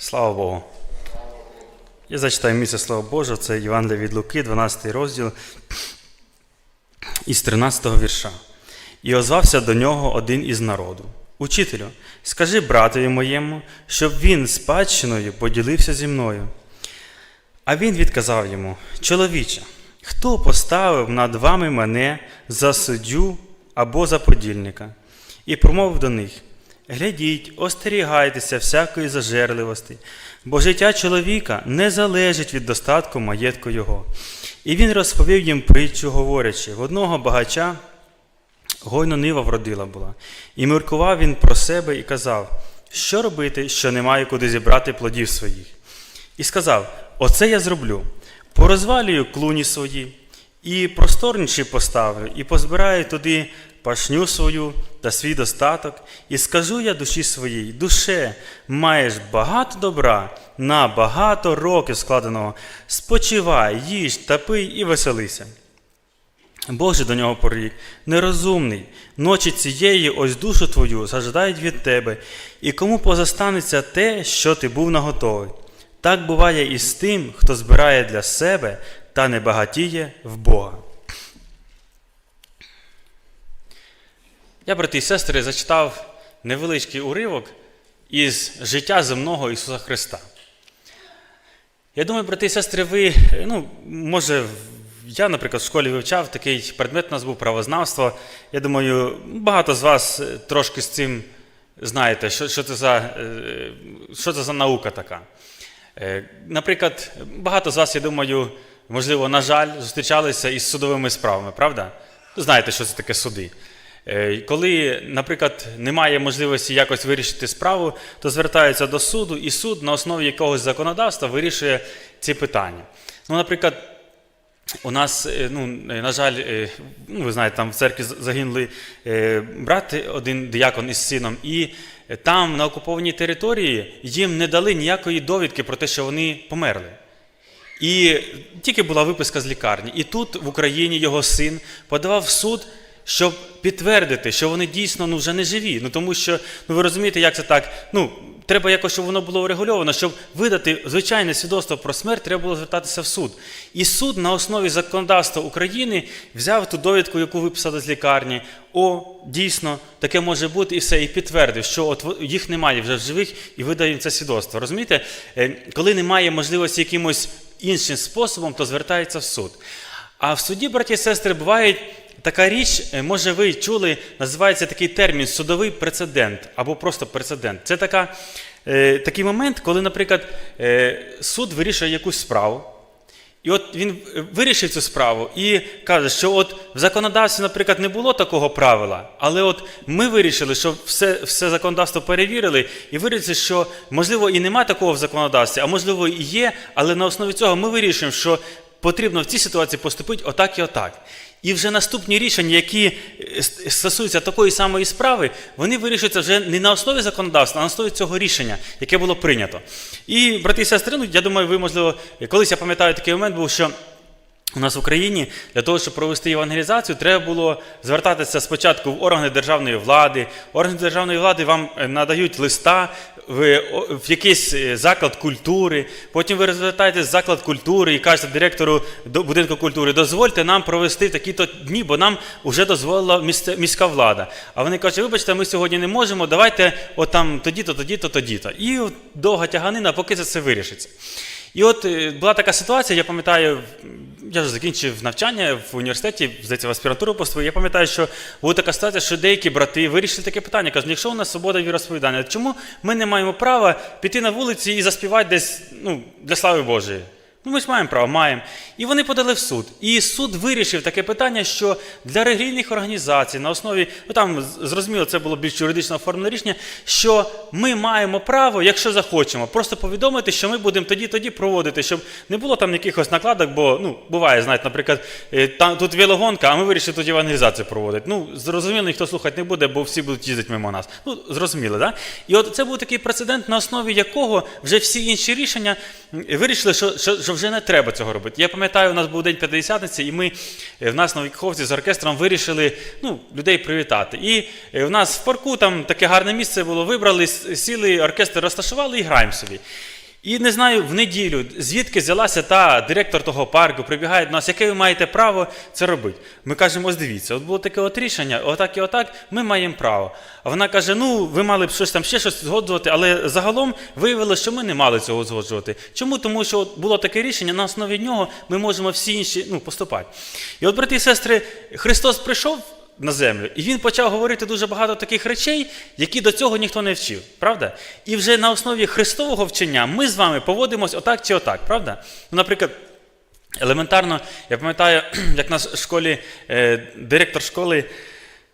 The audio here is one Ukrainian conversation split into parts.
Слава Богу. Я зачитаю місце Слава Божого, це Євангелія від Луки, 12 розділ із 13 вірша. І озвався до нього один із народу. Учителю, скажи братові моєму, щоб він спадщиною поділився зі мною. А він відказав йому: Чоловіче, хто поставив над вами мене за суддю або за подільника? І промовив до них: Глядіть, остерігайтеся всякої зажерливості, бо життя чоловіка не залежить від достатку маєтку його. І він розповів їм притчу, говорячи: в одного багача гойно нива вродила була. І міркував він про себе і казав, що робити, що немає куди зібрати плодів своїх. І сказав: Оце я зроблю. Порозвалюю клуні свої, і просторніші поставлю, і позбираю туди пашню свою та свій достаток, і скажу я душі своїй: душе, маєш багато добра, на багато років складеного. Спочивай, їж та пий і веселися. Бог же до нього порік, нерозумний, ночі цієї ось душу твою зажадають від тебе, і кому позастанеться те, що ти був наготовий. Так буває і з тим, хто збирає для себе та не багатіє в Бога. Я, брати і сестри, зачитав невеличкий уривок із життя земного Ісуса Христа. Я думаю, брати і сестри, ви, ну, може, я, наприклад, в школі вивчав такий предмет, у нас був правознавство. Я думаю, багато з вас е, трошки з цим знаєте, що, що, це, за, е, що це за наука така. Е, Наприклад, багато з вас, я думаю, можливо, на жаль, зустрічалися із судовими справами, правда? Знаєте, що це таке суди. Е, Коли, наприклад, немає можливості якось вирішити справу, то звертаються до суду, і суд на основі якогось законодавства вирішує ці питання. Ну, наприклад, у нас, е, ну, е, на жаль, ну, ви знаєте, там в церкві загинули брат, один диякон із сином, і там, на окупованій території, їм не дали ніякої довідки про те, що вони померли. І тільки була виписка з лікарні. І тут в Україні його син подавав в суд, щоб підтвердити, що вони дійсно ну, вже не живі. Ну тому що, ну ви розумієте, як це так? Ну, треба якось, щоб воно було врегульовано, щоб видати звичайне свідоцтво про смерть, треба було звертатися в суд. І суд на основі законодавства України взяв ту довідку, яку виписали з лікарні. О, дійсно, таке може бути, і все, і підтвердив, що от їх немає вже в живих, і видає їм це свідоцтво. Розумієте, Е, коли немає можливості якимось іншим способом, то звертається в суд. А в суді, браті і сестри, буває така річ, е, може ви чули, називається такий термін судовий прецедент або просто прецедент. Це така, е, такий момент, коли, наприклад, е, суд вирішує якусь справу. І от він е, вирішив цю справу і каже, що от в законодавстві, наприклад, не було такого правила, але от ми вирішили, що все, все законодавство перевірили, і вирішили, що можливо і нема такого в законодавстві, а можливо і є, але на основі цього ми вирішуємо, що потрібно в цій ситуації поступити отак і отак. І вже наступні рішення, які е, стосуються такої самої справи, вони вирішуються вже не на основі законодавства, а на основі цього рішення, яке було прийнято. І, брати і сестри, ну, я думаю, ви, можливо, колись я пам'ятаю такий момент був, що. У нас в Україні для того, щоб провести евангелізацію, треба було звертатися спочатку в органи державної влади. Органи державної влади вам е, надають листа в, в якийсь е, заклад культури. Потім ви звертаєтесь заклад культури і кажете директору будинку культури, дозвольте нам провести такі-то дні, бо нам вже дозволила міська влада. А вони кажуть, вибачте, ми сьогодні не можемо, давайте от там тоді-то, тоді-то, тоді-то. І довга тяганина, поки це все вирішиться. І от е, була така ситуація, я пам'ятаю, я вже закінчив навчання в університеті, здається, в аспірантуру поступив. Я пам'ятаю, що була така ситуація, що деякі брати вирішили таке питання. Кажуть, якщо у нас свобода віросповідання, чому ми не маємо права піти на вулиці і заспівати десь ну, для слави Божої? Ну, ми ж маємо право, маємо. І вони подали в суд. І суд вирішив таке питання, що для релігійних організацій на основі, ну там зрозуміло, це було більш юридично оформлене рішення, що ми маємо право, якщо захочемо, просто повідомити, що ми будемо тоді-тоді проводити, щоб не було там якихось накладок, бо ну, буває, знаєте, наприклад, е, там тут велогонка, а ми вирішили тоді евангелізацію проводити. Ну, зрозуміло, ніхто слухати не буде, бо всі будуть їздити мимо нас. Ну, зрозуміло, да? І от це був такий прецедент, на основі якого вже всі інші рішення вирішили, що, що, що вже не треба цього робити. Я пам'ятаю, у нас був день П'ятдесятниці, і ми е, в нас на Вікховці з оркестром вирішили ну, людей привітати. І е, в нас в парку там таке гарне місце було, вибрали, сіли, оркестр розташували і граємо собі. І не знаю, в неділю, звідки взялася та директор того парку, прибігає до нас, яке ви маєте право це робити. Ми кажемо, ось дивіться, от було таке от рішення, отак і отак, ми маємо право. А вона каже: ну, ви мали б щось там ще щось згоджувати, але загалом виявилося, що ми не мали цього згоджувати. Чому? Тому що от було таке рішення, на основі нього ми можемо всі інші ну, поступати. І от, брати і сестри, Христос прийшов на землю. І він почав говорити дуже багато таких речей, які до цього ніхто не вчив, правда? І вже на основі Христового вчення ми з вами поводимось отак чи отак, правда? Ну, наприклад, елементарно, я пам'ятаю, як на школі е, директор школи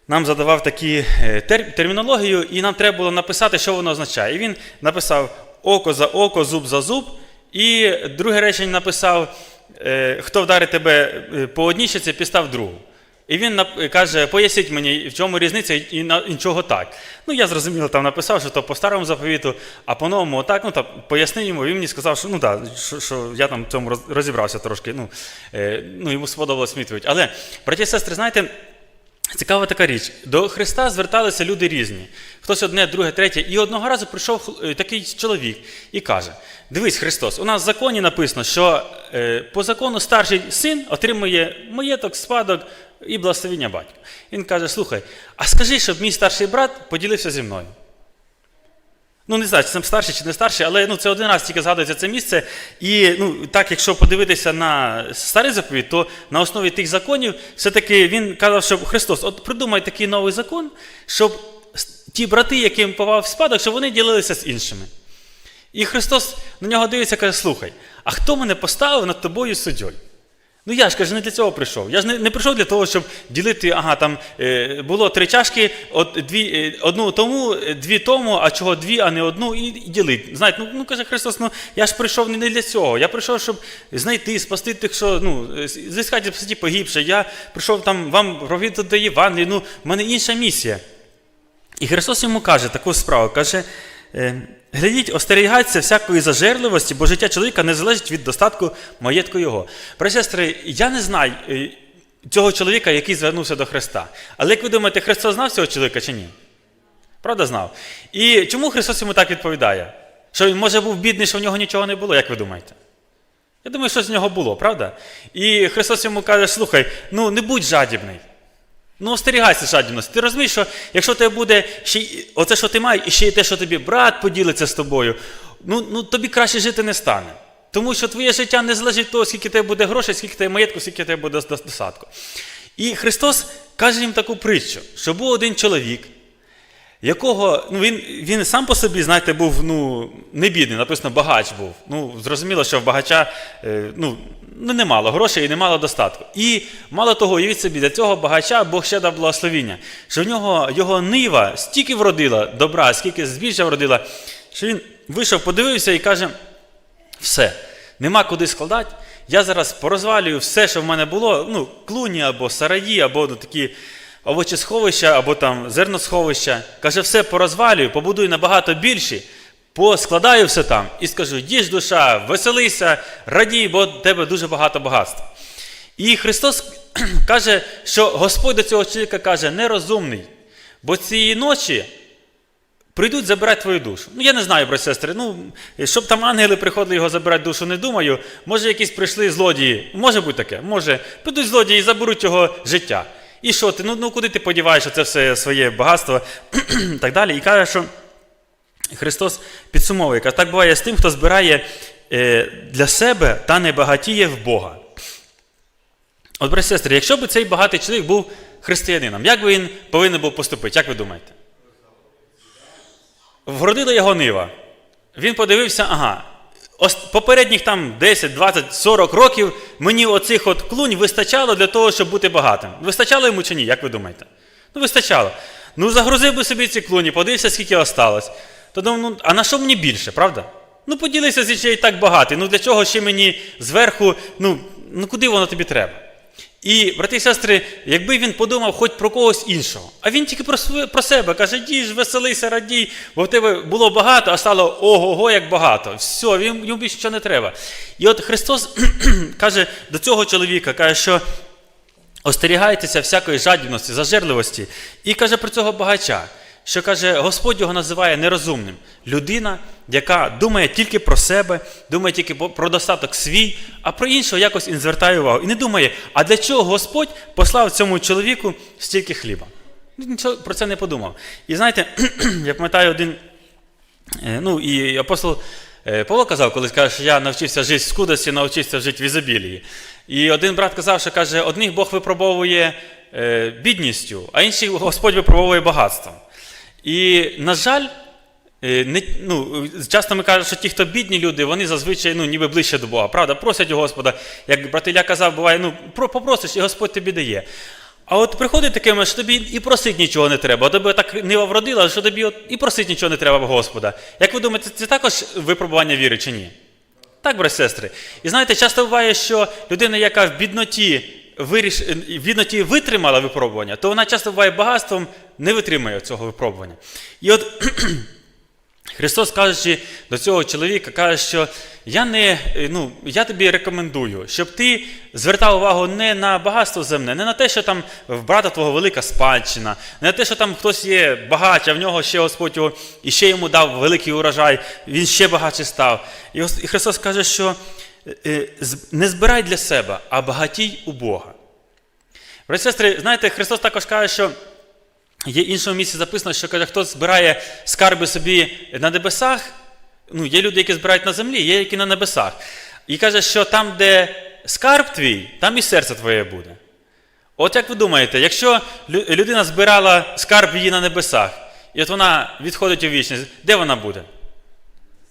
нам задавав такі е, тер- термінологію, і нам треба було написати, що воно означає. І він написав око за око, зуб за зуб, і друге речення написав: е, хто вдарить тебе по одній щоці, підстав другу. І він каже, поясніть мені, в чому різниця і на так. Ну, я зрозуміло, там написав, що то по старому заповіту, а по-новому отак. Ну, та пояснив йому, він мені сказав, що ну так, що, що я там в цьому розібрався трошки. Ну, е, ну йому сподобалось відповідь. Але, браті і сестри, знаєте, Цікава така річ. До Христа зверталися люди різні. Хтось одне, друге, третє. І одного разу прийшов е, такий чоловік і каже: Дивись, Христос, у нас в законі написано, що е, по закону старший син отримує маєток, спадок і благословення батька. Він каже: Слухай, а скажи, щоб мій старший брат поділився зі мною. Ну, не знаю, чи це старший чи не старший, але ну, це один раз тільки згадується це місце. І ну, так, якщо подивитися на старий заповідь, то на основі тих законів все-таки він казав, що Христос, от придумай такий новий закон, щоб ті брати, яким повав спадок, щоб вони ділилися з іншими. І Христос на нього дивиться і каже: слухай, а хто мене поставив над тобою суддєю? Ну я ж каже, не для цього прийшов. Я ж не, не прийшов для того, щоб ділити, ага, там е, було три чашки, от, дві, е, одну тому, е, дві тому, а чого дві, а не одну, і, і ділити. Знаєте, ну, ну каже Христос, ну я ж прийшов не для цього. Я прийшов, щоб знайти, спасти тих, що ну, зіскати в погибше. Я прийшов там вам провідати Євангелію, ну, в мене інша місія. І Христос йому каже таку справу, каже, глядіть, остерігайтеся всякої зажерливості, бо життя чоловіка не залежить від достатку маєтку його. Брати сестри, я не знаю е, цього чоловіка, який звернувся до Христа. Але як ви думаєте, Христос знав цього чоловіка чи ні? Правда, знав? І чому Христос йому так відповідає? Що він, може, був бідний, що в нього нічого не було, як ви думаєте? Я думаю, що з нього було, правда? І Христос йому каже: слухай, ну не будь жадібний. Ну, остерігайся жадібності. Ти розумієш, що якщо тебе буде ще оце, що ти маєш, і ще й те, що тобі брат поділиться з тобою, ну, ну тобі краще жити не стане. Тому що твоє життя не залежить від того, скільки тебе буде грошей, скільки тебе маєтку, скільки тебе буде досадку. І Христос каже їм таку притчу, що був один чоловік, якого ну, він, він сам по собі, знаєте, був ну, не бідний, написано, багач був. Ну, зрозуміло, що в багача е, ну, ну, немало грошей і немало достатку. І мало того, уявіть собі, для цього багача Бог ще дав благословіння, що в нього його нива стільки вродила добра, скільки збіжжя вродила, що він вийшов, подивився і каже: все, нема куди складати. Я зараз порозвалюю все, що в мене було, ну, клуні або сараї, або ну, такі овочесховища, або там зерносховища. Каже, все порозвалюю, побудую набагато більші, поскладаю все там і скажу: їж душа, веселися, радій, бо в тебе дуже багато багатства. І Христос каже, що Господь до цього чоловіка каже, нерозумний, бо цієї ночі прийдуть забирати твою душу. Ну, я не знаю, брат сестри. Ну, щоб там ангели приходили його забирати душу, не думаю. Може, якісь прийшли злодії. Може бути таке. Може, прийдуть злодії і заберуть його життя. І що ти? Ну, ну куди ти подіваєш це все своє багатство так далі. І каже, що Христос підсумовує, каже, так буває з тим, хто збирає е, для себе та не багатіє в Бога. От, брат сестри, якщо б цей багатий чоловік був християнином, як би він повинен був поступити? Як ви думаєте? Вродила його нива. Він подивився, ага, попередніх там 10, 20, 40 років мені оцих от клунь вистачало для того, щоб бути багатим. Вистачало йому чи ні, як ви думаєте? Ну, вистачало. Ну, загрузив би собі ці клуні, подивився, скільки осталось. То думав, ну, а на що мені більше, правда? Ну, поділися з і так багатий. Ну для чого ще мені зверху, ну, ну куди воно тобі треба? І, брати і сестри, якби він подумав хоч про когось іншого, а він тільки про про себе каже: діж, веселися, радій, бо в тебе було багато, а стало ого-го, як багато. Все, він, йому більше нічого не треба. І от Христос каже до цього чоловіка, каже, що остерігайтеся всякої жадібності, зажерливості. І каже про цього багача, що каже, Господь його називає нерозумним. Людина, яка думає тільки про себе, думає тільки про достаток свій, а про іншого якось не звертає увагу. І не думає, а для чого Господь послав цьому чоловіку стільки хліба. Нічого про це не подумав. І знаєте, я пам'ятаю один, е, ну і апостол е, Павло казав, колись каже, що я навчився жити в скудості, навчився жити в ізобілії. І один брат казав, що каже, одних Бог випробовує е, бідністю, а інших Господь випробовує багатством. І, на жаль, е, не, ну, часто ми кажемо, що ті, хто бідні люди, вони зазвичай ну, ніби ближче до Бога. Правда, просять у Господа. Як брат Ілля казав, буває, ну, попросиш, і Господь тобі дає. А от приходить таке, що тобі і просить нічого не треба. Тебе так нива вродила, що тобі от і просить нічого не треба в Господа. Як ви думаєте, це також випробування віри чи ні? Так, брати сестри. І знаєте, часто буває, що людина, яка в бідноті, виріш... в бідноті витримала випробування, то вона часто буває багатством не витримує цього випробування. І от Христос кажучи до цього чоловіка, каже, що я не, ну, я тобі рекомендую, щоб ти звертав увагу не на багатство земне, не на те, що там в брата твого велика спадщина, не на те, що там хтось є багач, а в нього ще Господь його і ще йому дав великий урожай, він ще багатше став. І Христос каже, що не збирай для себе, а багатій у Бога. Брати сестри, знаєте, Христос також каже, що Є іншому місці записано, що каже, хто збирає скарби собі на небесах. Ну, є люди, які збирають на землі, є які на небесах. І каже, що там, де скарб твій, там і серце твоє буде. От як ви думаєте, якщо людина збирала скарб її на небесах, і от вона відходить у вічність, де вона буде?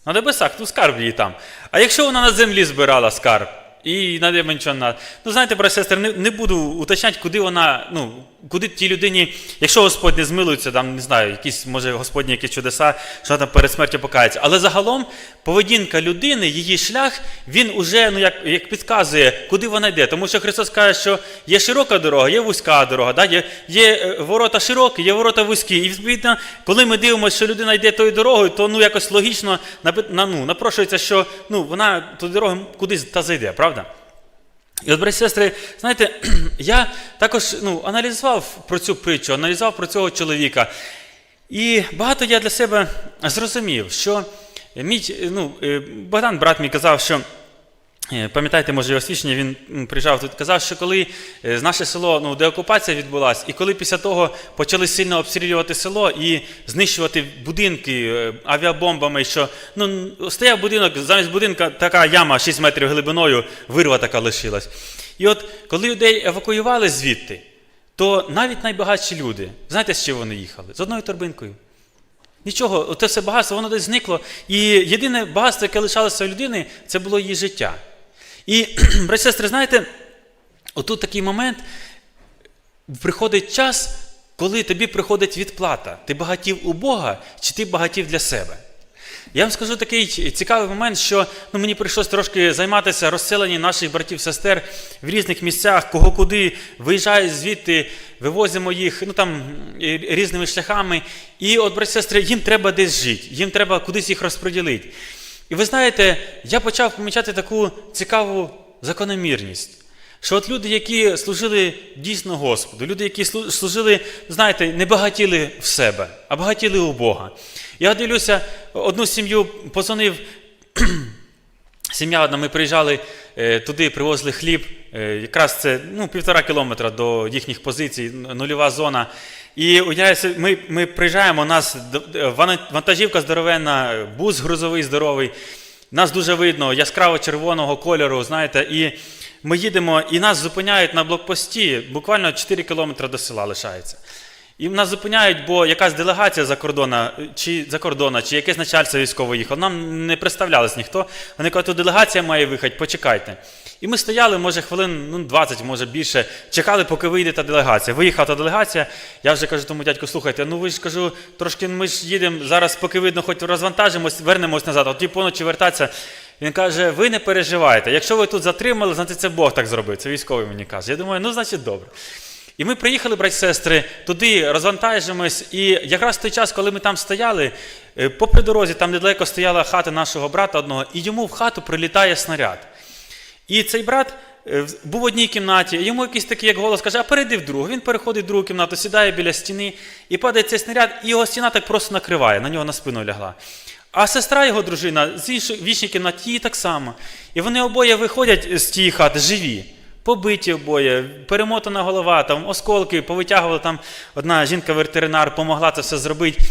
На небесах, ну скарб її там. А якщо вона на землі збирала скарб, і на не. Ну, знаєте, брат сестри, не, не буду уточняти, куди вона, ну, куди тій людині, якщо Господь не змилується, там, не знаю, якісь, може, Господні якісь чудеса, що там перед смертю покається. Але загалом поведінка людини, її шлях, він уже, ну, як, як підказує, куди вона йде. Тому що Христос каже, що є широка дорога, є вузька дорога, да? є, є е, ворота широкі, є ворота вузькі. І відповідно, коли ми дивимося, що людина йде тою дорогою, то ну, якось логічно на, ну, напрошується, що ну, вона ту дорогу кудись та зайде, правда? І от, брати сестри, знаєте, я також ну, аналізував про цю притчу, аналізував про цього чоловіка. І багато я для себе зрозумів, що мій, ну, е, Богдан, брат мій, казав, що. Е, Пам'ятаєте, може, його свідчення, він приїжджав тут, казав, що коли е, наше село, ну, деокупація відбулася, і коли після того почали сильно обстрілювати село і знищувати будинки е, авіабомбами, що ну, стояв будинок, замість будинка така яма 6 метрів глибиною, вирва така лишилась. І от коли людей евакуювали звідти, то навіть найбагатші люди, знаєте, з чим вони їхали? З одною торбинкою. Нічого, те все багатство, воно десь зникло. І єдине багатство, яке лишалося у людини, це було її життя. І, брати сестри, знаєте, отут такий момент, приходить час, коли тобі приходить відплата. Ти багатів у Бога, чи ти багатів для себе? Я вам скажу такий цікавий момент, що ну, мені прийшлось трошки займатися розселенням наших братів сестер в різних місцях, кого куди виїжджають звідти, вивозимо їх ну, там, різними шляхами. І от, браті сестри, їм треба десь жити, їм треба кудись їх розподілити. І ви знаєте, я почав помічати таку цікаву закономірність. Що от люди, які служили дійсно Господу, люди, які служили, знаєте, не багатіли в себе, а багатіли у Бога. Я дивлюся, одну сім'ю позвонив, сім'я одна, ми приїжджали е, туди, привозили хліб, е, якраз це ну, півтора кілометра до їхніх позицій, нульова зона. І ми, ми приїжджаємо, у нас д- вантажівка здоровенна, бус грузовий здоровий. Нас дуже видно, яскраво червоного кольору, знаєте, і ми їдемо, і нас зупиняють на блокпості, буквально 4 кілометри до села лишається. І нас зупиняють, бо якась делегація за кордона, чи за кордона, чи якесь начальство військове їхало. Нам не представлялось ніхто. Вони кажуть, тут делегація має виїхати, почекайте. І ми стояли, може, хвилин ну, 20, може більше, чекали, поки вийде та делегація. Виїхала та делегація. Я вже кажу тому дядьку, слухайте, ну ви ж кажу, трошки ми ж їдемо зараз, поки видно, хоч розвантажимось, вернемось назад, а тоді поночі вертатися. Він каже: ви не переживайте. Якщо ви тут затримали, значить це Бог так зробив. Це військовий мені каже. Я думаю, ну значить добре. І ми приїхали, браті сестри, туди розвантажимось. І якраз в той час, коли ми там стояли, е, попри дорозі, там недалеко стояла хата нашого брата одного, і йому в хату прилітає снаряд. І цей брат е, був в одній кімнаті, йому якийсь такий як голос каже, а перейди в другу. Він переходить в другу кімнату, сідає біля стіни, і падає цей снаряд, і його стіна так просто накриває, на нього на спину лягла. А сестра його дружина з іншої в іншій кімнаті її так само. І вони обоє виходять з тієї хати живі. Побиті обоє, перемотана голова, там осколки, повитягували там одна жінка-ветеринар, помогла це все зробити.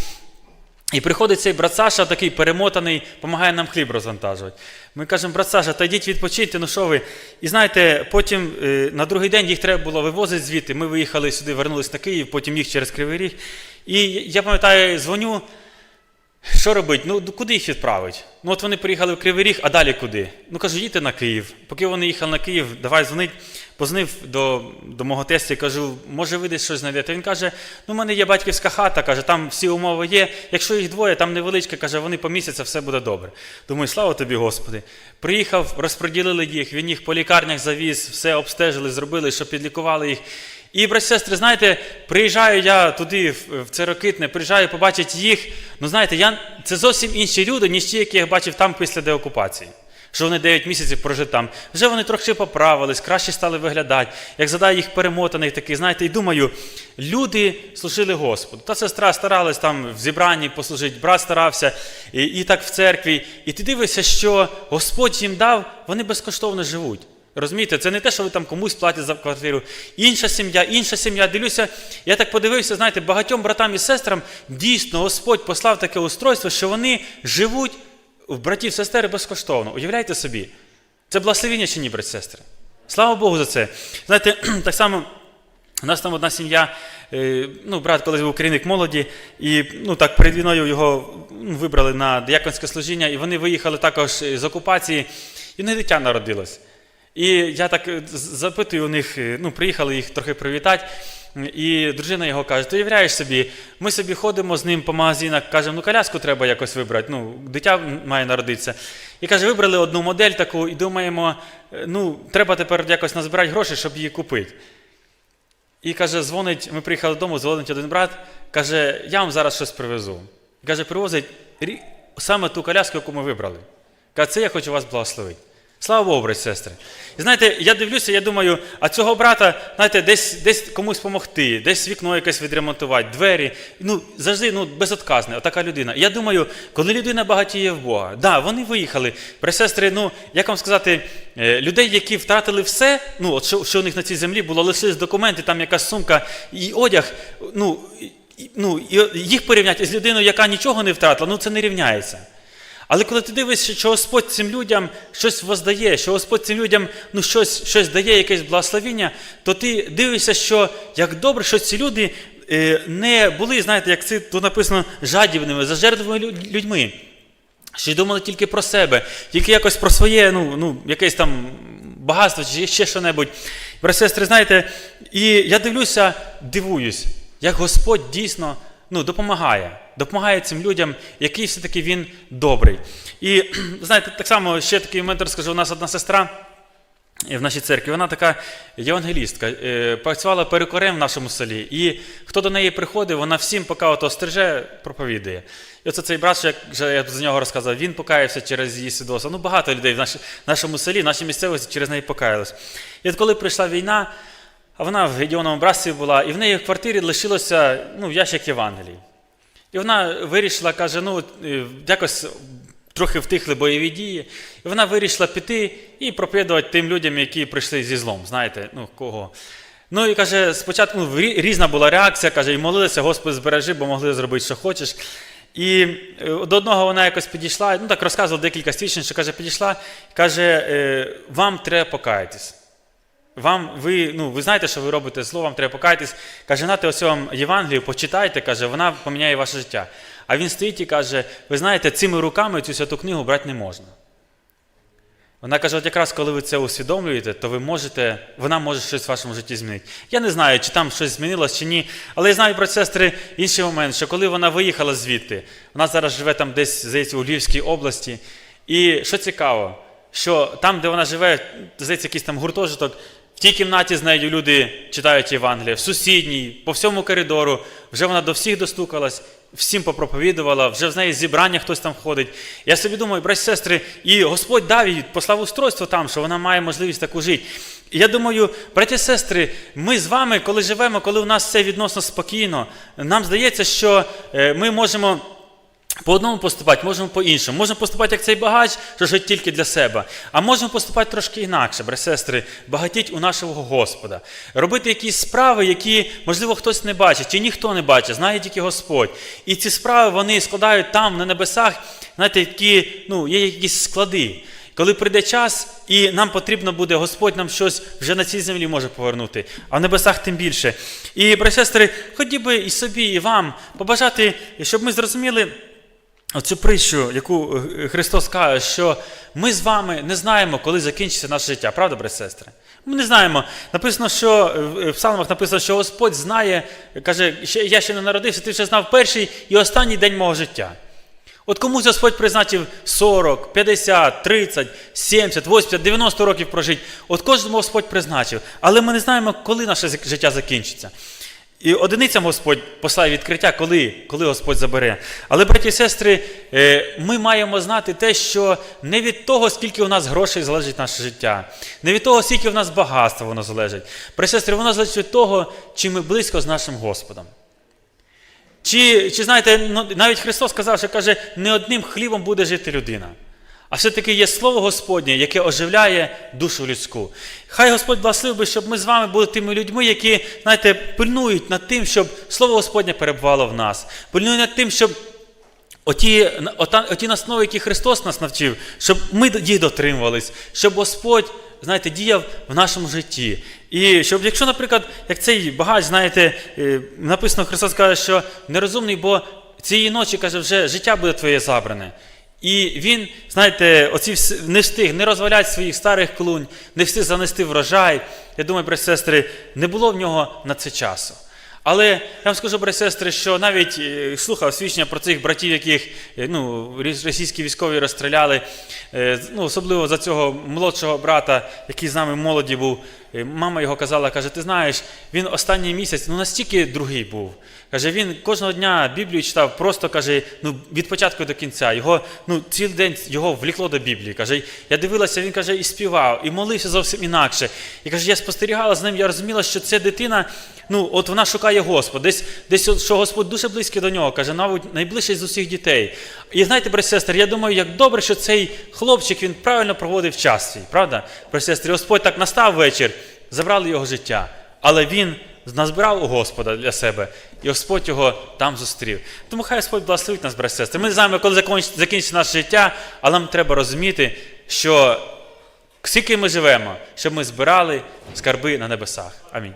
І приходить цей брат Саша, такий перемотаний, допомагає нам хліб розвантажувати. Ми кажемо, брат Саша, та йдіть відпочиньте, ну що ви? І знаєте, потім е, на другий день їх треба було вивозити звідти. Ми виїхали сюди, вернулись на Київ, потім їх через Кривий Ріг. І я пам'ятаю, дзвоню, що робити? Ну, куди їх відправить? Ну, от вони приїхали в Кривий Ріг, а далі куди? Ну, кажу, їдьте на Київ. Поки вони їхали на Київ, давай дзвонить. Позвонив до, до мого тестя кажу, може ви десь щось знайдете. Він каже, ну, в мене є батьківська хата, каже, там всі умови є. Якщо їх двоє, там невеличке, каже, вони по місяця, все буде добре. Думаю, слава тобі, Господи. Приїхав, розподілили їх, він їх по лікарнях завіз, все обстежили, зробили, що підлікували їх. І, брати сестри, знаєте, приїжджаю я туди, в в це Рокитне, приїжджаю побачити їх. Ну, знаєте, я, це зовсім інші люди, ніж ті, які я бачив там після деокупації. Що вони 9 місяців прожили там. Вже вони трохи поправились, краще стали виглядати. Як задаю їх перемотаних таких, знаєте, і думаю, люди служили Господу. Та сестра старалась там в зібранні послужити, брат старався, і, і так в церкві. І ти дивишся, що Господь їм дав, вони безкоштовно живуть. Розумієте, це не те, що ви там комусь платять за квартиру. Інша сім'я, інша сім'я. Дивлюся, я так подивився, знаєте, багатьом братам і сестрам дійсно Господь послав таке устройство, що вони живуть в братів сестер безкоштовно. Уявляєте собі? Це благословіння чи ні, брат сестри? Слава Богу за це. Знаєте, так само. У нас там одна сім'я, е, ну, брат колись був керівник молоді, і ну, так, перед війною його ну, вибрали на дияконське служіння, і вони виїхали також з окупації, і в дитя народилось. І я так е, запитую у них, е, ну, приїхали їх трохи привітати, і дружина його каже: ти уявляєш собі, ми собі ходимо з ним по магазинах, кажемо, ну коляску треба якось вибрати, ну, дитя має народитися. І каже, вибрали одну модель таку і думаємо, е, ну, треба тепер якось назбирати гроші, щоб її купити. І каже, дзвонить, ми приїхали додому, дзвонить один брат, каже, я вам зараз щось привезу. І каже, привозить саме ту коляску, яку ми вибрали. Каже, це я хочу вас благословити. Слава Богу, брат, сестри. І знаєте, я дивлюся, я думаю, а цього брата, знаєте, десь, десь комусь допомогти, десь вікно якесь відремонтувати, двері. Ну, завжди ну, безотказне, отака людина. І я думаю, коли людина багатіє в Бога, да, вони виїхали. Брат, сестри, ну, як вам сказати, е, людей, які втратили все, ну, от що, що у них на цій землі було, лишились документи, там якась сумка і одяг, ну, ну, їх порівняти з людиною, яка нічого не втратила, ну це не рівняється. Але коли ти дивишся, що Господь цим людям щось воздає, що Господь цим людям ну, щось, щось дає, якесь благословіння, то ти дивишся, що як добре, що ці люди е, не були, знаєте, як це тут написано, жадібними, зажертвими лю- людьми. Що думали тільки про себе, тільки якось про своє, ну, ну, якесь там багатство чи ще що-небудь. Сестри, знаєте, і я дивлюся, дивуюсь, як Господь дійсно ну, допомагає. Допомагає цим людям, який все-таки він добрий. І знаєте, так само ще такий момент розкажу, у нас одна сестра. В нашій церкві вона така євангелістка, е, працювала перекорем в нашому селі. І хто до неї приходив, вона всім, поки ото стриже, проповідує. І оце цей брат, що я за нього розказав, він покаявся через її свідоцтво. Ну, багато людей в нашому селі, в нашій місцевості через неї покаялись. І от коли прийшла війна, а вона в Гедіоновому братстві була, і в неї в квартирі лишилося ну, ящик Євангелій. І вона вирішила, каже, ну, е, якось трохи втихли бойові дії. І вона вирішила піти і проповідувати тим людям, які прийшли зі злом. Знаєте, ну кого. Ну і каже, спочатку ну, різна була реакція, каже, і молилися, Господи, збережи, бо могли зробити, що хочеш. І е, до одного вона якось підійшла, ну так розказувала декілька свідчень, що каже, підійшла, каже, е, вам треба покаятись. Вам, ви, ну, ви знаєте, що ви робите зло, вам треба покаятись. Каже, нате ось вам Євангелію, почитайте, каже, вона поміняє ваше життя. А він стоїть і каже: ви знаєте, цими руками цю святу книгу брати не можна. Вона каже, от якраз коли ви це усвідомлюєте, то ви можете, вона може щось в вашому житті змінити. Я не знаю, чи там щось змінилось, чи ні. Але я знаю про сестри інший момент, що коли вона виїхала звідти, вона зараз живе там десь, здається, у Львівській області. І що цікаво, що там, де вона живе, здається, якийсь там гуртожиток, тій кімнаті з нею люди читають Євангеліє, в сусідній, по всьому коридору, вже вона до всіх достукалась, всім попроповідувала, вже з неї зібрання хтось там ходить. Я собі думаю, браті сестри, і Господь дав їй послав устройство там, що вона має можливість таку жити. І я думаю, браті сестри, ми з вами, коли живемо, коли у нас все відносно спокійно, нам здається, що е, ми можемо. По одному поступати, можемо по-іншому. Можемо поступати як цей багач, що жить тільки для себе. А можемо поступати трошки інакше, брати сестри, багатіть у нашого Господа. Робити якісь справи, які, можливо, хтось не бачить, чи ніхто не бачить, знає тільки Господь. І ці справи вони складають там, на небесах, знаєте, які, ну, є якісь склади. Коли прийде час, і нам потрібно буде, Господь нам щось вже на цій землі може повернути, а в небесах тим більше. І, брати сестри, хотів би і собі, і вам побажати, щоб ми зрозуміли. Оцю притчу, яку е, Христос каже, що ми з вами не знаємо, коли закінчиться наше життя, правда, брати сестри? Ми не знаємо. Написано, що е, в псалмах написано, що Господь знає, каже, «Ще- я ще не народився, ти вже знав перший і останній день мого життя. От комусь Господь призначив 40, 50, 30, 70, 80, 90 років прожити. От кожному Господь призначив. Але ми не знаємо, коли наше життя закінчиться. І одиницям Господь послав відкриття, коли, коли Господь забере. Але, браті і сестри, е, ми маємо знати те, що не від того, скільки у нас грошей залежить наше життя, не від того, скільки у нас багатства воно залежить. Браті сестри, воно залежить від того, чи ми близько з нашим Господом. Чи, чи знаєте, ну, навіть Христос сказав, що каже, не одним хлібом буде жити людина. А все-таки є Слово Господнє, яке оживляє душу людську. Хай Господь благословив би, щоб ми з вами були тими людьми, які, знаєте, пильнують над тим, щоб Слово Господнє перебувало в нас. Пильнують над тим, щоб оті, оті настанови, які Христос нас навчив, щоб ми їх дотримувались, щоб Господь, знаєте, діяв в нашому житті. І щоб, якщо, наприклад, як цей багач, знаєте, е, написано, Христос каже, що нерозумний, бо цієї ночі каже, вже життя буде твоє забране. І він, знаєте, оці не встиг не розваляти своїх старих клунь, не встиг занести врожай. Я думаю, брати сестри, не було в нього на це часу. Але я вам скажу, брати сестри, що навіть е, слухав свідчення про цих братів, яких е, ну, рос- російські військові розстріляли, е, ну, особливо за цього молодшого брата, який з нами молоді був. Мама його казала, каже, ти знаєш, він останній місяць ну настільки другий був. Каже, він кожного дня Біблію читав, просто каже, ну від початку до кінця. Його ну цілий день його влікло до Біблії. Каже, я дивилася, він каже, і співав, і молився зовсім інакше. І каже, я спостерігала з ним, я розуміла, що ця дитина, ну от вона шукає Господа. Десь, десь що Господь дуже близький до нього, каже, навіть найближчий з усіх дітей. І знаєте, брат сестри, я думаю, як добре, що цей хлопчик він правильно проводив час свій, правда? Брат сестри, Господь так настав вечір, забрали його життя, але він назбирав у Господа для себе, і Господь його там зустрів. Тому хай Господь благословить нас, брат сестри. Ми не знаємо, коли закінч- закінчиться наше життя, але нам треба розуміти, що скільки ми живемо, щоб ми збирали скарби на небесах. Амінь.